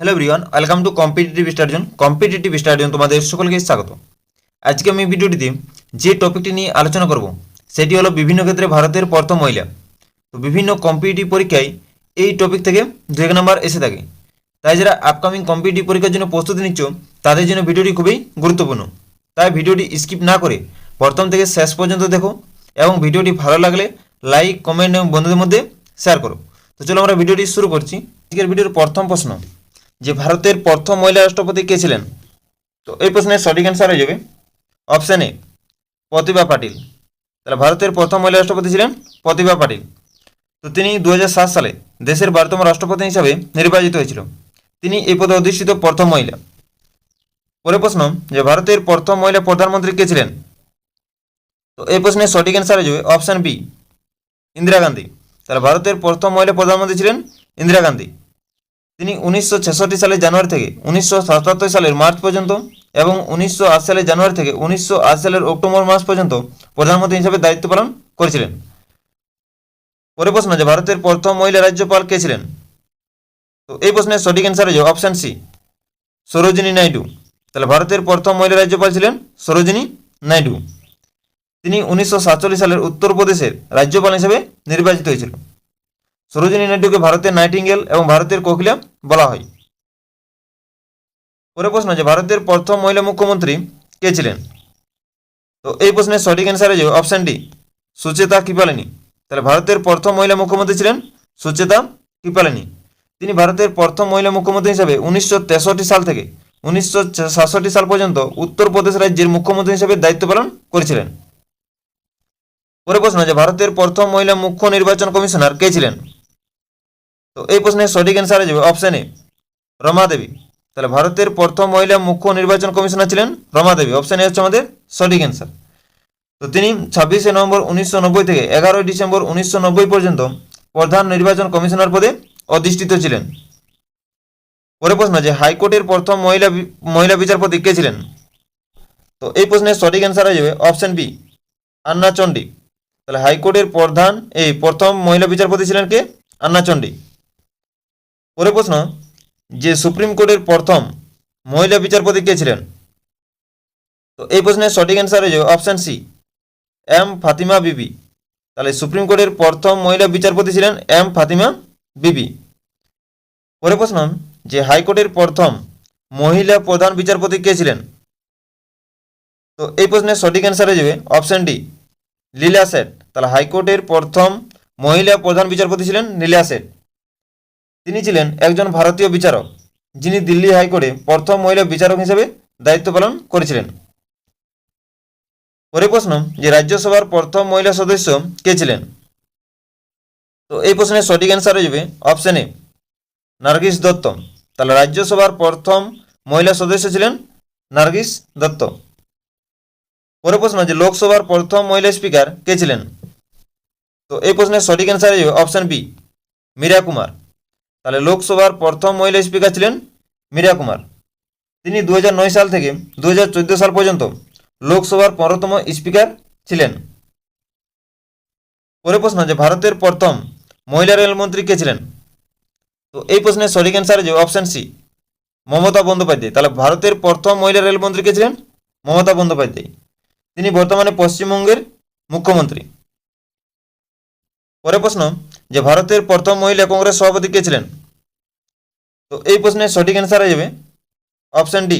Hello Brian welcome to competitive study zone competitive study zone তোমাদের সকলকে স্বাগত। আজকে আমি ভিডিওটিতে যে টপিকটি নিয়ে আলোচনা করব, সেটি হলো বিভিন্ন ক্ষেত্রে ভারতের প্রথম মহিলা। তো বিভিন্ন কম্পিটিটিভ পরীক্ষায় এই টপিক থেকে দু এক নম্বর এসে থাকে। তাই যারা আপকামিং কম্পিটিটিভ পরীক্ষার জন্য প্রস্তুতি নিচ্ছ, তাদের জন্য ভিডিওটি খুবই গুরুত্বপূর্ণ। তাই ভিডিওটি স্কিপ না করে প্রথম থেকে শেষ পর্যন্ত দেখো এবং ভিডিওটি ভালো লাগলে লাইক কমেন্ট এবং বন্ধুদের মধ্যে শেয়ার করো। তো চলো আমরা ভিডিওটি শুরু করছি। আজকের ভিডিওর প্রথম প্রশ্ন যে ভারতের প্রথম মহিলা রাষ্ট্রপতি কে ছিলেন? তো এই প্রশ্নের সঠিক অ্যান্সার হয়ে যাবে। Option A Pratibha Patil. তাহলে ভারতের প্রথম মহিলা রাষ্ট্রপতি ছিলেন প্রতিভা পাটিল। তো তিনি দু হাজার সাত সালে দেশের বারোতম রাষ্ট্রপতি হিসাবে নির্বাচিত হয়েছিল। তিনি এই পদে অধিষ্ঠিত প্রথম মহিলা। পরের প্রশ্ন, যে ভারতের প্রথম মহিলা প্রধানমন্ত্রী কে ছিলেন? তো এই প্রশ্নের সঠিক অ্যান্সার হয়ে যাবে অপশান বি ইন্দিরা গান্ধী। তাহলে ভারতের প্রথম মহিলা প্রধানমন্ত্রী ছিলেন ইন্দিরা গান্ধী। তিনি উনিশশো সালের জানুয়ারি থেকে উনিশশো সাতাত্তর সালের মার্চ পর্যন্ত এবং উনিশশো আশি সালের জানুয়ারি থেকে উনিশশো আশি সালের অক্টোবর মাস পর্যন্ত প্রধানমন্ত্রী হিসেবে দায়িত্ব পালন করেছিলেন। পরে প্রশ্ন যে ভারতের প্রথম মহিলা রাজ্যপাল কে ছিলেন? তো এই প্রশ্নের সঠিক অ্যান্সার হয়ে যাবে অপশান সি সরোজিনী নাইডু। তাহলে ভারতের প্রথম মহিলা রাজ্যপাল ছিলেন সরোজিনী নাইডু। তিনি উনিশশো সাতচল্লিশ সালের উত্তরপ্রদেশের রাজ্যপাল হিসেবে নির্বাচিত হয়েছিল। সরোজিনী নাইডুকে ভারতের নাইটিঙ্গেল এবং ভারতের কোকিলা বলা হয়। পরে প্রশ্ন যে ভারতের প্রথম মহিলা মুখ্যমন্ত্রী কে ছিলেন? তো এই প্রশ্নের সঠিক অ্যান্সার যাবে অপশান ডি, সুচেতা কৃপালিনী। তাহলে ভারতের প্রথম মহিলা মুখ্যমন্ত্রী ছিলেন সুচেতা কৃপালিনী। তিনি ভারতের প্রথম মহিলা মুখ্যমন্ত্রী হিসাবে উনিশশো তেষট্টি সাল থেকে উনিশশো সাতষট্টি সাল পর্যন্ত উত্তরপ্রদেশ রাজ্যের মুখ্যমন্ত্রী হিসেবে দায়িত্ব পালন করেছিলেন। পরে প্রশ্ন যে ভারতের প্রথম মহিলা মুখ্য নির্বাচন কমিশনার কে ছিলেন? তো এই প্রশ্নের সঠিক অ্যান্সার যাবে অপশান এ রমা দেবী। তাহলে ভারতের প্রথম মহিলা মুখ্য নির্বাচন কমিশনার ছিলেন রমা দেবী। অপশান এ হচ্ছে আমাদের সঠিক অ্যান্সার তো তিনি ছাব্বিশে নভেম্বর উনিশশো নব্বই থেকে এগারোই ডিসেম্বর উনিশশো নব্বই পর্যন্ত প্রধান নির্বাচন কমিশনার পদে অধিষ্ঠিত ছিলেন। পরে প্রশ্ন যে হাইকোর্টের প্রথম মহিলা মহিলা বিচারপতি কে ছিলেন? তো এই প্রশ্নের সঠিক অ্যান্সার হয়ে যাবে অপশন বি আন্না চণ্ডী। তাহলে হাইকোর্টের প্রধান, এই প্রথম মহিলা বিচারপতি ছিলেন কে? আন্না চণ্ডী। পরে প্রশ্ন, যে সুপ্রিম কোর্টের প্রথম মহিলা বিচারপতি কে ছিলেন? তো এই প্রশ্নের সঠিক অ্যান্সার হয়ে যাবে অপশান সি এম ফাতিমা বিবি। তাহলে সুপ্রিম কোর্টের প্রথম মহিলা বিচারপতি ছিলেন এম ফাতিমা বিবি। পরে প্রশ্ন, যে হাইকোর্টের প্রথম মহিলা প্রধান বিচারপতি কে ছিলেন? তো এই প্রশ্নের সঠিক অ্যান্সার হয়ে যাবে অপশান ডি লীলা সেট তাহলে হাইকোর্টের প্রথম মহিলা প্রধান বিচারপতি ছিলেন লীলা সেট তিনি ছিলেন একজন ভারতীয় বিচারক, যিনি দিল্লি হাইকোর্টে প্রথম মহিলা বিচারক হিসেবে দায়িত্ব পালন করেছিলেন। পরে প্রশ্ন, যে রাজ্যসভার প্রথম মহিলা সদস্য কে ছিলেন? তো এই প্রশ্নের সঠিক অ্যান্সার হয়ে যাবে অপশন এ নার্গিস দত্ত। তাহলে রাজ্যসভার প্রথম মহিলা সদস্য ছিলেন নার্গিস দত্ত। পরে প্রশ্ন, যে লোকসভার প্রথম মহিলা স্পিকার কে ছিলেন? তো এই প্রশ্নের সঠিক অ্যান্সার হয়ে যাবে অপশন বি মীরা কুমার। তাহলে লোকসভার প্রথম মহিলা স্পিকার ছিলেন মীরা কুমার। তিনি দু হাজার নয় সাল থেকে দু হাজার চোদ্দ সাল পর্যন্ত লোকসভার পনেরোতম স্পিকার ছিলেন। পরে প্রশ্ন যে ভারতের প্রথম মহিলা রেলমন্ত্রী কে ছিলেন? তো এই প্রশ্নের সঠিক অ্যান্সার যে অপশান সি মমতা বন্দ্যোপাধ্যায়। তাহলে ভারতের প্রথম মহিলা রেলমন্ত্রী কে ছিলেন? মমতা বন্দ্যোপাধ্যায়। তিনি বর্তমানে পশ্চিমবঙ্গের মুখ্যমন্ত্রী। পরে প্রশ্ন যে ভারতের প্রথম মহিলা কংগ্রেস সভাপতি কে ছিলেন? তো এই প্রশ্নের সঠিক অ্যান্সার হয়ে যাবে। Option D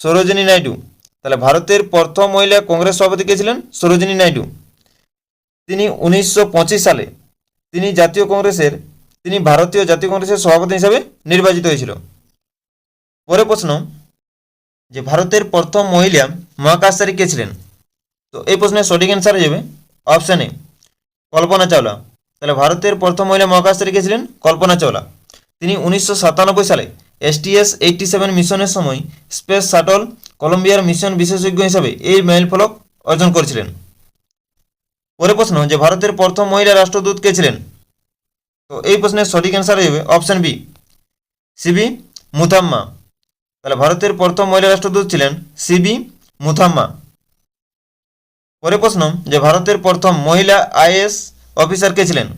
Sarojini Naidu. তাহলে ভারতের প্রথম মহিলা কংগ্রেস সভাপতি কে ছিলেন? সরোজিনী নাইডু। তিনি উনিশশো পঁচিশ সালে তিনি জাতীয় কংগ্রেসের, তিনি ভারতীয় জাতীয় কংগ্রেসের সভাপতি হিসাবে নির্বাচিত হয়েছিল। পরে প্রশ্ন, যে ভারতের প্রথম মহিলা মহাকাশচারী কে ছিলেন? তো এই প্রশ্নের সঠিক অ্যান্সার হয়ে যাবে। Option A Kalpana Chawla. তাহলে ভারতের প্রথম মহিলা মহাকাশচারী কে ছিলেন কল্পনা চাওলা। তিনি উনিশশো সাতানব্বই সালে এসটিএস এইটটি সেভেন মিশনের সময় স্পেস শাটল কলম্বিয়ার মিশন বিশেষজ্ঞ হিসাবে এই মেইল ফলক অর্জন করেছিলেন। পরে প্রশ্ন, যে ভারতের প্রথম মহিলা রাষ্ট্রদূত কে ছিলেন? তো এই প্রশ্নের সঠিক অ্যান্সার যাবে অপশান বি সিবি মুথাম্মা। তাহলে ভারতের প্রথম মহিলা রাষ্ট্রদূত ছিলেন সিবি মুথাম্মা। পরে প্রশ্ন, যে ভারতের প্রথম মহিলা আইএস অফিসার কে ছিলেন?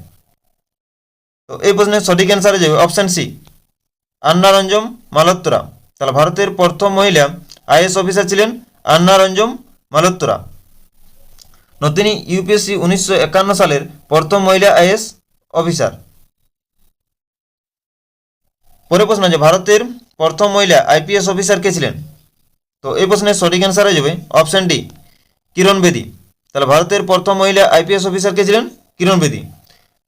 তো এই প্রশ্নের সঠিক অ্যান্সার হয়ে যাবে। অপশান সি আন্না রঞ্জম মালোত্তরা। তাহলে ভারতের প্রথম মহিলা আইএস অফিসার ছিলেন আন্না রঞ্জম মালোত্তরা। তিনি ইউপিএসসি উনিশশো একান্ন সালের প্রথম মহিলা আইএস অফিসার পরে প্রশ্ন যে, ভারতের প্রথম মহিলা আইপিএস অফিসার কে ছিলেন? তো এই প্রশ্নের সঠিক অ্যান্সার হয়ে যাবে। অপশন ডি কিরণ বেদী। তাহলে ভারতের প্রথম মহিলা আইপিএস অফিসার কে ছিলেন? কিরণ বেদী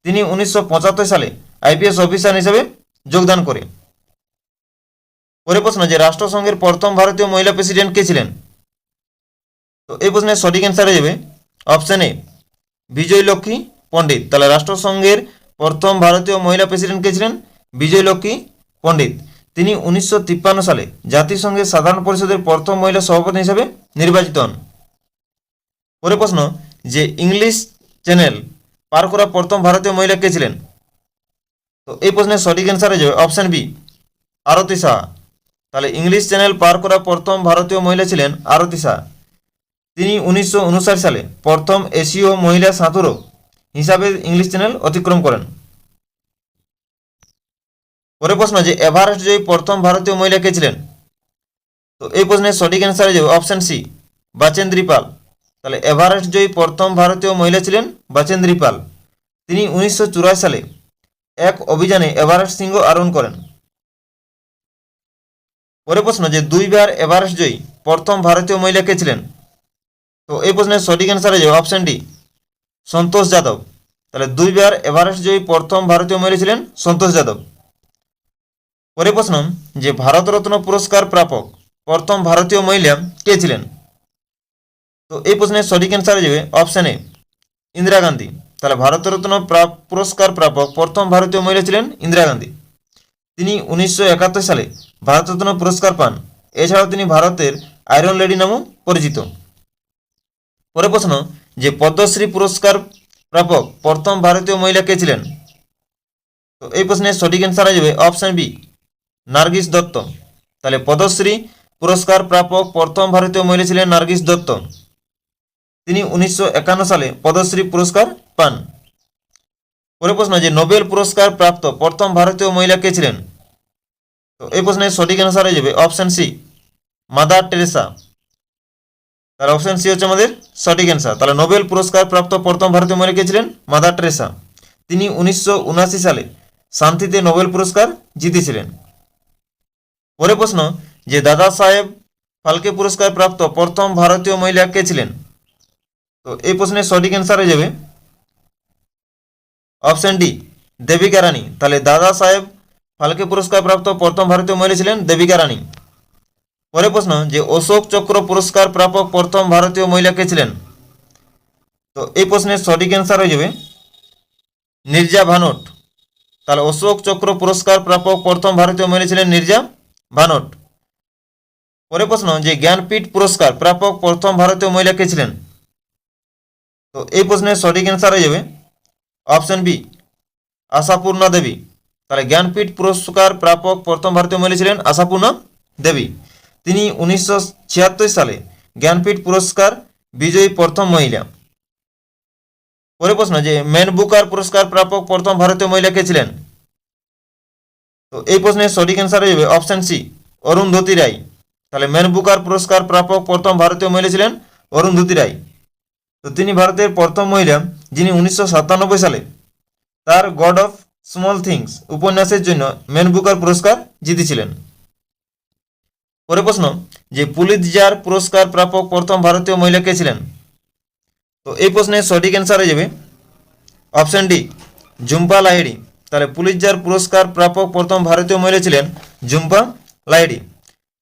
তিনি উনিশশো পঁচাত্তর সালে আইপিএস অফিসার হিসেবে যোগদান করে। পরে প্রশ্ন যে, রাষ্ট্রসংঘের প্রথম ভারতীয় মহিলা প্রেসিডেন্ট কে ছিলেন? তো এই প্রশ্নের সঠিক অ্যান্সার হয়ে যাবে অপশন এ বিজয় লক্ষ্মী পণ্ডিত। তাহলে রাষ্ট্রসংঘের প্রথম ভারতীয় মহিলা প্রেসিডেন্ট কে ছিলেন? বিজয় লক্ষ্মী পণ্ডিত। তিনি উনিশশো তিপ্পান্ন সালে জাতিসংঘের সাধারণ পরিষদের প্রথম মহিলা সভাপতি হিসেবে নির্বাচিত হন। পরে প্রশ্ন যে, ইংলিশ চ্যানেল পার করা প্রথম ভারতীয় মহিলা কে ছিলেন? তো এই প্রশ্নের সঠিক অ্যান্সার হয়ে যাবে অপশন বি আরতি শাহ। তাহলে ইংলিশ চ্যানেল পার করা প্রথম ভারতীয় মহিলা ছিলেন আরতি শাহ। তিনি উনিশশো উনষাট সালে প্রথম এশীয় মহিলা সাঁতরো হিসাবে ইংলিশ চ্যানেল অতিক্রম করেন। পরে প্রশ্ন যে এভারেস্ট জয়ী প্রথম ভারতীয় মহিলা কে ছিলেন? তো এই প্রশ্নের সঠিক অ্যান্সার হয়ে যাবে অপশন সি বাচেন্দ্রী পাল। তাহলে এভারেস্ট জয়ী প্রথম ভারতীয় মহিলা ছিলেন বাচেন্দ্রী পাল। তিনি উনিশশো চুরাশি সালে এক অভিযানে এভারেস্ট সিংহ আরোহণ করেন। পরে প্রশ্ন যে দুইবার এভারেস্ট জয়ী প্রথম ভারতীয় মহিলা কে ছিলেন? তো এই প্রশ্নের সঠিক অ্যান্সার হয়ে যাবে অপশন ডি সন্তোষ যাদব। তাহলে দুইবার এভারেস্ট জয়ী প্রথম ভারতীয় মহিলা ছিলেন সন্তোষ যাদব। পরে প্রশ্ন যে ভারতরত্ন পুরস্কার প্রাপক প্রথম ভারতীয় মহিলা কে ছিলেন? তো এই প্রশ্নের সঠিক অ্যান্সার হয়ে যাবে অপশন এ ইন্দিরা গান্ধী। তাহলে ভারতরত্ন প্রা- পুরস্কার প্রাপক প্রথম ভারতীয় মহিলা ছিলেন ইন্দিরা গান্ধী। তিনি উনিশশো একাত্তর সালে ভারতরত্ন পুরস্কার পান। এছাড়াও তিনি ভারতের আয়রন লেডি নামেও পরিচিত। পরে প্রশ্ন, যে পদ্মশ্রী পুরস্কার প্রাপক প্রথম ভারতীয় মহিলা কে ছিলেন? তো এই প্রশ্নের সঠিক অ্যান্সার হয়ে যাবে অপশন বি নার্গিস দত্ত। তাহলে পদ্মশ্রী পুরস্কার প্রাপক প্রথম ভারতীয় মহিলা ছিলেন নার্গিস দত্ত। তিনি উনিশশো একান্ন সালে পদ্মশ্রী পুরস্কার পান। পরে প্রশ্ন যে নোবেল পুরস্কার প্রাপ্ত প্রথম ভারতীয় মহিলা কে ছিলেন? তো এই প্রশ্নের সঠিক অ্যান্সার হয়ে যাবে অপশন সি মাদার টেরেসা তাহলে অপশন সি হচ্ছে আমাদের সঠিক অ্যান্সার তাহলে নোবেল পুরস্কার প্রাপ্ত প্রথম ভারতীয় মহিলা কে ছিলেন? মাদার টেরেসা তিনি উনিশশো উনআশি সালে শান্তিতে নোবেল পুরস্কার জিতেছিলেন। পরে প্রশ্ন যে দাদা সাহেব ফালকে পুরস্কার প্রাপ্ত প্রথম ভারতীয় মহিলা কে ছিলেন? তো এই প্রশ্নের সঠিক অ্যান্সার হয়ে যাবে। Option D Devika Rani. তাহলে দাদা সাহেব ফালকে পুরস্কার প্রাপ্ত প্রথম ভারতীয় মহিলা ছিলেন দেবিকা রানী। পরে প্রশ্ন, যে অশোক চক্র পুরস্কার প্রাপক প্রথম ভারতীয় মহিলা কে ছিলেন? তো এই প্রশ্নের সঠিক অ্যান্সার হয়ে যাবে। নির্জা ভানট। তাহলে অশোক চক্র পুরস্কার প্রাপক প্রথম ভারতীয় মহিলা ছিলেন নির্জা ভানট। পরে প্রশ্ন, যে জ্ঞানপীঠ পুরস্কার প্রাপক প্রথম ভারতীয় মহিলা কে ছিলেন? তো এই প্রশ্নের সঠিক অ্যান্সার হয়ে যাবে। Option B Ashapurna Devi. তাহলে জ্ঞানপীঠ পুরস্কার প্রাপক প্রথম ভারতীয় মহিলা ছিলেন আশাপূর্ণা দেবী। তিনি উনিশশো ছিয়াত্তর সালে জ্ঞানপীঠ পুরস্কার বিজয়ী প্রথম মহিলা। পরে প্রশ্ন যে, ম্যান বুকার পুরস্কার প্রাপক প্রথম ভারতীয় মহিলা কে ছিলেন? তো এই প্রশ্নের সঠিক অ্যান্সার হয়ে যাবে অপশন সি অরুন্ধতী রায় তাহলে ম্যান বুকার পুরস্কার প্রাপক প্রথম ভারতীয় মহিলা ছিলেন অরুন্ধতী রায় তো তিনি ভারতের প্রথম মহিলা যিনি উনিশশো সাতানব্বই সালে তার গড অফ স্মল থিংস উপন্যাসের জন্য মেন বুকার পুরস্কার জিতেছিলেন। পরে প্রশ্ন, যে পুলিৎজার পুরস্কার প্রাপক প্রথম ভারতীয় মহিলা কে ছিলেন? তো এই প্রশ্নের সঠিক অ্যান্সার হয়ে যাবে অপশন ডি ঝুম্পা লাহিড়ি। তাহলে পুলিৎজার পুরস্কার প্রাপক প্রথম ভারতীয় মহিলা ছিলেন ঝুম্পা লাহিড়ি।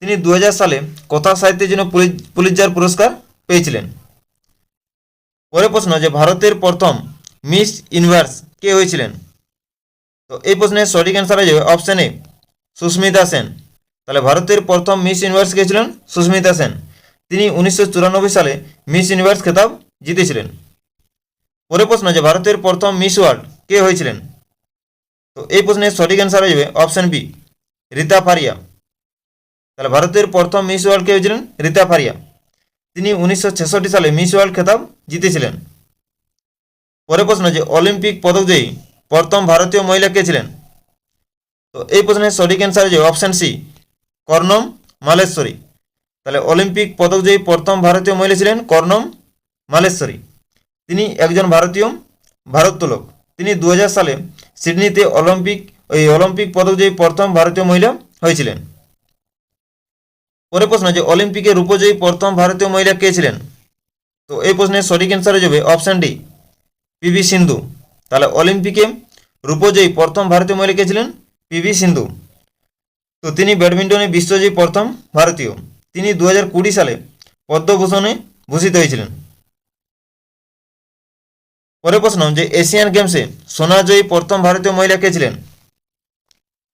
তিনি দু হাজার সালে কথা সাহিত্যের জন্য পুলি- পুলিৎজার পুরস্কার পেয়েছিলেন। পরে প্রশ্ন যে ভারতের প্রথম মিস ইউনিভার্স কে হয়েছিলেন? তো এই প্রশ্নের সঠিক অ্যান্সার হয়ে যাবে অপশন এ সুস্মিতা সেন। তাহলে ভারতের প্রথম মিস ইউনিভার্স কে ছিলেন? সুস্মিতা সেন। তিনি উনিশশো চুরানব্বই সালে মিস ইউনিভার্স খেতাব জিতেছিলেন। পরে প্রশ্ন যে ভারতের প্রথম মিস ওয়ার্ল্ড কে হয়েছিলেন? তো এই প্রশ্নের সঠিক অ্যান্সার হয়ে যাবে অপশন বি রীতা ফারিয়া। তাহলে ভারতের প্রথম মিস ওয়ার্ল্ড কে হয়েছিলেন? রীতা ফারিয়া। তিনি উনিশশো ছেষট্টি সালে মিস ওয়ার্ল্ড খেতাব জিতেছিলেন। পরে প্রশ্ন যে অলিম্পিক পদক পদকজয়ী প্রথম ভারতীয় মহিলা কে ছিলেন? তো এই প্রশ্নের সঠিক অ্যান্সার যে অপশান সি কর্ণম মালেশ্বরী। তাহলে অলিম্পিক পদক পদকজয়ী প্রথম ভারতীয় মহিলা ছিলেন কর্ণম মালেশ্বরী। তিনি একজন ভারতীয় ভারোত্তোলক। তিনি দু হাজার সালে সিডনিতে অলিম্পিক ওই অলিম্পিক পদক পদকজয়ী প্রথম ভারতীয় মহিলা হয়েছিলেন। পরে প্রশ্ন যে অলিম্পিকে রূপজয়ী প্রথম ভারতীয় মহিলা কে ছিলেন? তো এই প্রশ্নের সঠিক অ্যান্সার হয়ে যাবে অপশান ডি পিভি সিন্ধু তাহলে অলিম্পিকে রূপজয়ী প্রথম ভারতীয় মহিলা কে ছিলেন? পিভি সিন্ধু তো তিনি ব্যাডমিন্টনে বিশ্বজয়ী প্রথম ভারতীয়। তিনি দু সালে পদ্মভূষণে ভূষিত হয়েছিলেন। পরে প্রশ্ন যে এশিয়ান গেমসে সোনাজয়ী প্রথম ভারতীয় মহিলা কে ছিলেন?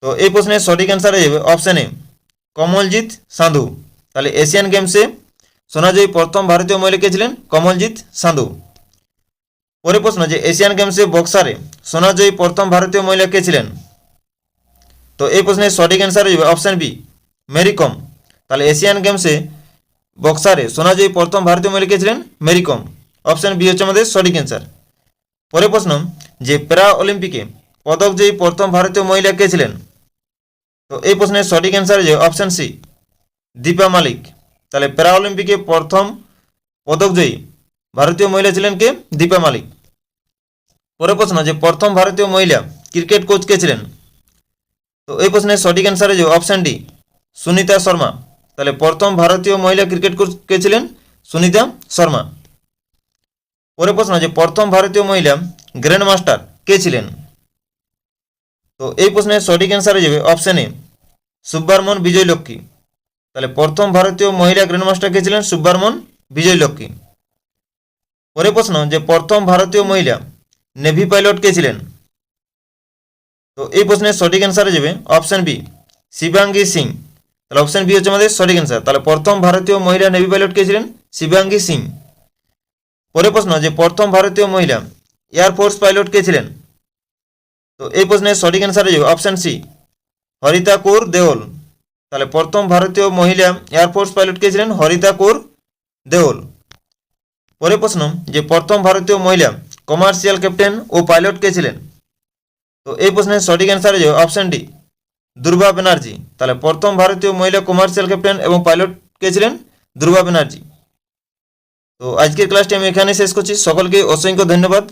তো এই প্রশ্নের সঠিক অ্যান্সার হয়ে যাবে অপশান এ কমলজিৎ সাধু। তাহলে এশিয়ান গেমসে সোনাজয়ী প্রথম ভারতীয় মহিলা কে ছিলেন? কমলজিৎ সাধু। পরে প্রশ্ন, যে এশিয়ান গেমসে বক্সারে সোনাজয়ী প্রথম ভারতীয় মহিলা কে ছিলেন? তো এই প্রশ্নের সঠিক অ্যান্সার হয়ে যাবে অপশান বি মেরি কম তাহলে এশিয়ান গেমসে বক্সারে সোনাজয়ী প্রথম ভারতীয় মহিলা কে ছিলেন? মেরি কম অপশান বি হচ্ছে আমাদের সঠিক অ্যান্সার পরে প্রশ্ন, যে প্যারা অলিম্পিকে পদকজয়ী প্রথম ভারতীয় মহিলা কে ছিলেন? তো এই প্রশ্নের সঠিক অ্যান্সার যে অপশান সি দীপা মালিক। তাহলে প্যারা অলিম্পিকে প্রথম পদকজয়ী ভারতীয় মহিলা ছিলেন কে? দীপা মালিক। পরে প্রশ্ন যে প্রথম ভারতীয় মহিলা ক্রিকেট কোচ কে ছিলেন? তো এই প্রশ্নের সঠিক অ্যান্সার যে অপশান ডি সুনিতা শর্মা। তাহলে প্রথম ভারতীয় মহিলা ক্রিকেট কোচ কে ছিলেন? সুনিতা শর্মা। পরে প্রশ্ন যে প্রথম ভারতীয় মহিলা গ্র্যান্ড মাস্টার কে ছিলেন? তো এই প্রশ্নের সঠিক অ্যান্সার হয়ে যাবে অপশান এ সুব্বারমন বিজয়লক্ষ্মী। তাহলে প্রথম ভারতীয় মহিলা গ্র্যান্ড মাস্টার কে ছিলেন সুব্বারমন বিজয়লক্ষ্মী। পরে প্রশ্ন, যে প্রথম ভারতীয় মহিলা নেভি পাইলট কে ছিলেন? তো এই প্রশ্নের সঠিক অ্যান্সার যাবে অপশান বি শিবাঙ্গী সিং। তাহলে অপশান বি হচ্ছে আমাদের সঠিক অ্যান্সার তাহলে প্রথম ভারতীয় মহিলা নেভি পাইলট কে ছিলেন শিবাঙ্গী সিং। পরে প্রশ্ন, যে প্রথম ভারতীয় মহিলা এয়ারফোর্স পাইলট কে ছিলেন? তো এই প্রশ্নের সঠিক অ্যান্সার হয়ে যাবে অপশান সি হরিতা কৌর দেওল। তাহলে প্রথম ভারতীয় মহিলা এয়ারফোর্স পাইলট কে ছিলেন? হরিতা কৌর দেওল। পরে প্রশ্ন, যে প্রথম ভারতীয় মহিলা কমার্শিয়াল ক্যাপ্টেন ও পাইলট কে ছিলেন? তো এই প্রশ্নের সঠিক অ্যান্সার হয়ে যাবে অপশান ডি দুর্বা ব্যানার্জি তাহলে প্রথম ভারতীয় মহিলা কমার্শিয়াল ক্যাপ্টেন এবং পাইলট কে ছিলেন? দুর্বা ব্যানার্জি তো আজকের ক্লাসটি আমি এখানে শেষ করছি। সকলকে অসংখ্য ধন্যবাদ।